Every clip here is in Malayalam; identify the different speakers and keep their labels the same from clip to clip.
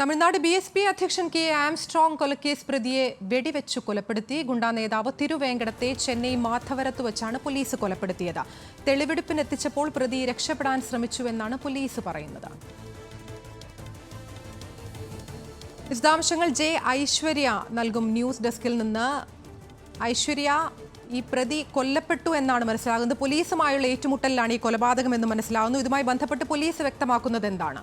Speaker 1: തമിഴ്നാട് ബി എസ് പി അധ്യക്ഷൻ കെ ആംസ്ട്രോങ് കൊലക്കേസ് പ്രതിയെ വെടിവെച്ചു കൊലപ്പെടുത്തി. ഗുണ്ടാ നേതാവ് തിരുവേങ്കടത്തെ ചെന്നൈ മാധവരത്ത് വച്ചാണ് പോലീസ് കൊലപ്പെടുത്തിയത്. തെളിവെടുപ്പിനെത്തിച്ചപ്പോൾ പ്രതി രക്ഷപ്പെടാൻ ശ്രമിച്ചുവെന്നാണ് പോലീസ് പറയുന്നത്. വിശദാംശങ്ങൾ ജെ ഐശ്വര്യ നൽകും ന്യൂസ് ഡെസ്കിൽ നിന്ന്. ഐശ്വര്യ ഈ പ്രതി കൊല്ലപ്പെട്ടു എന്നാണ് മനസ്സിലാകുന്നത്. പോലീസുമായുള്ള ഏറ്റുമുട്ടലിലാണ് ഈ കൊലപാതകം എന്ന് മനസ്സിലാകുന്നു. ഇതുമായി ബന്ധപ്പെട്ട് പോലീസ് വ്യക്തമാക്കുന്നത് എന്താണ്?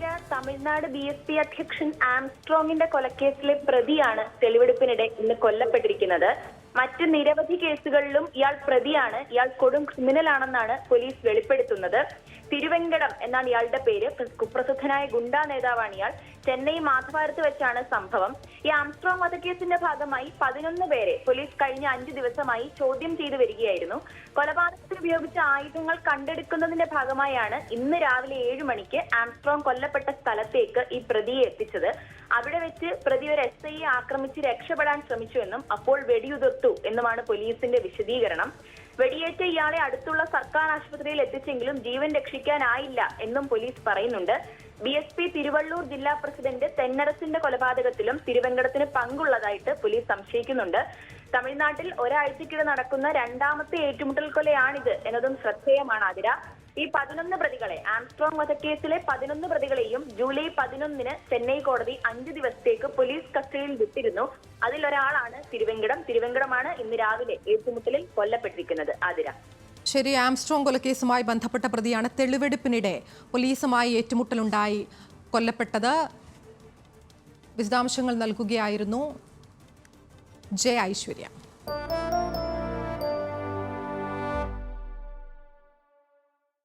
Speaker 2: Athira Tamil Nadu B S P അധ്യക്ഷൻ ആംസ്ട്രോങ്ങിന്റെ കൊലക്കേസിലെ പ്രതിയാണ് തെളിവെടുപ്പിനിടെ ഇന്ന് കൊല്ലപ്പെട്ടിരിക്കുന്നത്. മറ്റ് നിരവധി കേസുകളിലും ഇയാൾ പ്രതിയാണ്. ഇയാൾ കൊടും ക്രിമിനൽ ആണെന്നാണ് പോലീസ് വെളിപ്പെടുത്തുന്നത്. തിരുവെങ്കടം എന്നാണ് ഇയാളുടെ പേര്. പ്ര- കുപ്രസിദ്ധനായ ഗുണ്ടാ നേതാവാണ് ഇയാൾ. ചെന്നൈ മാധവാരത്ത് വെച്ചാണ് സംഭവം. ഈ ആംസ്ട്രോങ് വധക്കേസിന്റെ ഭാഗമായി പതിനൊന്ന് പേരെ പോലീസ് കഴിഞ്ഞ അഞ്ചു ദിവസമായി ചോദ്യം ചെയ്തു വരികയായിരുന്നു. കൊലപാതകത്തിന് ഉപയോഗിച്ച ആയുധങ്ങൾ കണ്ടെടുക്കുന്നതിന്റെ ഭാഗമായാണ് ഇന്ന് രാവിലെ ഏഴു മണിക്ക് ആംസ്ട്രോങ് കൊല്ലപ്പെട്ട സ്ഥലത്തേക്ക് ഈ പ്രതിയെ എത്തിച്ചത്. അവിടെ വെച്ച് പ്രതി ഒരു എസ് ഐയെ ആക്രമിച്ച് രക്ഷപ്പെടാൻ ശ്രമിച്ചുവെന്നും അപ്പോൾ വെടിയുതിർത്തു എന്നുമാണ് പോലീസിന്റെ വിശദീകരണം. വെടിയേറ്റ ഇയാളെ അടുത്തുള്ള സർക്കാർ ആശുപത്രിയിൽ എത്തിച്ചെങ്കിലും ജീവൻ രക്ഷിക്കാനായില്ല എന്നും പോലീസ് പറയുന്നുണ്ട്. ബി എസ് പി തിരുവള്ളൂർ ജില്ലാ പ്രസിഡന്റ് തെന്നരസിന്റെ കൊലപാതകത്തിലും തിരുവങ്കടത്തിന് പങ്കുള്ളതായിട്ട് പോലീസ് സംശയിക്കുന്നുണ്ട്. തമിഴ്നാട്ടിൽ ഒരാഴ്ചക്കിടെ നടക്കുന്ന രണ്ടാമത്തെ ഏറ്റുമുട്ടൽ കൊലയാണിത് എന്നതും ശ്രദ്ധേയമാണ് ആതിര. ഈ പതിനൊന്ന് പ്രതികളെ ആംസ്ട്രോങ് വധക്കേസിലെ പതിനൊന്ന് പ്രതികളെയും ജൂലൈ പതിനൊന്നിന് ചെന്നൈ കോടതി അഞ്ച് ദിവസത്തേക്ക് പോലീസ് കസ്റ്റഡിയിൽ വിട്ടിരുന്നു. അതിലൊരാളാണ് തിരുവെങ്കിടം. തിരുവെങ്കിടമാണ് ഇന്ന് രാവിലെ ഏറ്റുമുട്ടലിൽ കൊല്ലപ്പെട്ടിരിക്കുന്നത്. ആതിര.
Speaker 1: ശരി ആംസ്ട്രോങ് കൊലക്കേസുമായി ബന്ധപ്പെട്ട പ്രതിയാണ് തെളിവെടുപ്പിനിടെ പോലീസുമായി ഏറ്റുമുട്ടലുണ്ടായി. കൊല്ലപ്പെട്ടത് വിശദാംശങ്ങൾ നൽകുകയായിരുന്നു ജയ ഐശ്വര്യ.